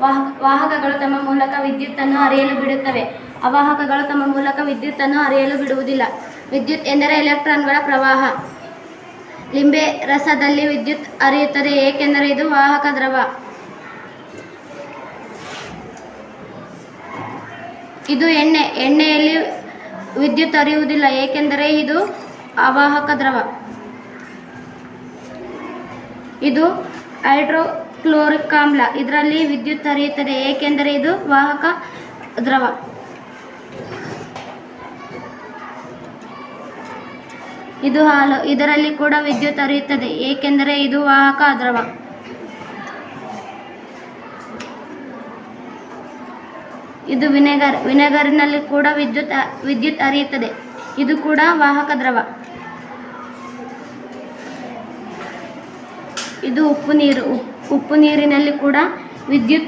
ವಾಹಕ, ವಾಹಕಗಳು ತಮ್ಮ ಮೂಲಕ ವಿದ್ಯುತ್ತನ್ನು ಹರಿಯಲು ಬಿಡುತ್ತವೆ. ಅವಾಹಕಗಳು ತಮ್ಮ ಮೂಲಕ ವಿದ್ಯುತ್ತನ್ನು ಹರಿಯಲು ಬಿಡುವುದಿಲ್ಲ. ವಿದ್ಯುತ್ ಎಂದರೆ ಎಲೆಕ್ಟ್ರಾನ್ಗಳ ಪ್ರವಾಹ. ಲಿಂಬೆ ರಸದಲ್ಲಿ ವಿದ್ಯುತ್ ಹರಿಯುತ್ತದೆ, ಏಕೆಂದರೆ ಇದು ವಾಹಕ ದ್ರವ. ಇದು ಎಣ್ಣೆ, ಎಣ್ಣೆಯಲ್ಲಿ ವಿದ್ಯುತ್ ಹರಿಯುವುದಿಲ್ಲ, ಏಕೆಂದರೆ ಇದು ಅವಾಹಕ ದ್ರವ. ಇದು ಹೈಡ್ರೋಕ್ಲೋರಿಕ್ ಆಮ್ಲ ಇದರಲ್ಲಿ ವಿದ್ಯುತ್ ಹರಿಯುತ್ತದೆ, ಏಕೆಂದರೆ ಇದು ವಾಹಕ ದ್ರವ. ಇದು ಹಾಲು. ಇದರಲ್ಲಿ ಕೂಡ ವಿದ್ಯುತ್ ಹರಿಯುತ್ತದೆ, ಏಕೆಂದರೆ ಇದು ವಾಹಕ ದ್ರವ. ಇದು ವಿನೆಗರ್. ವಿನೆಗರಿನಲ್ಲಿ ಕೂಡ ವಿದ್ಯುತ್ ವಿದ್ಯುತ್ ಹರಿಯುತ್ತದೆ. ಇದು ಕೂಡ ವಾಹಕ ದ್ರವ. ಇದು ಉಪ್ಪು ನೀರು. ಉಪ್- ಉಪ್ಪು ನೀರಿನಲ್ಲಿ ಕೂಡ ವಿದ್ಯುತ್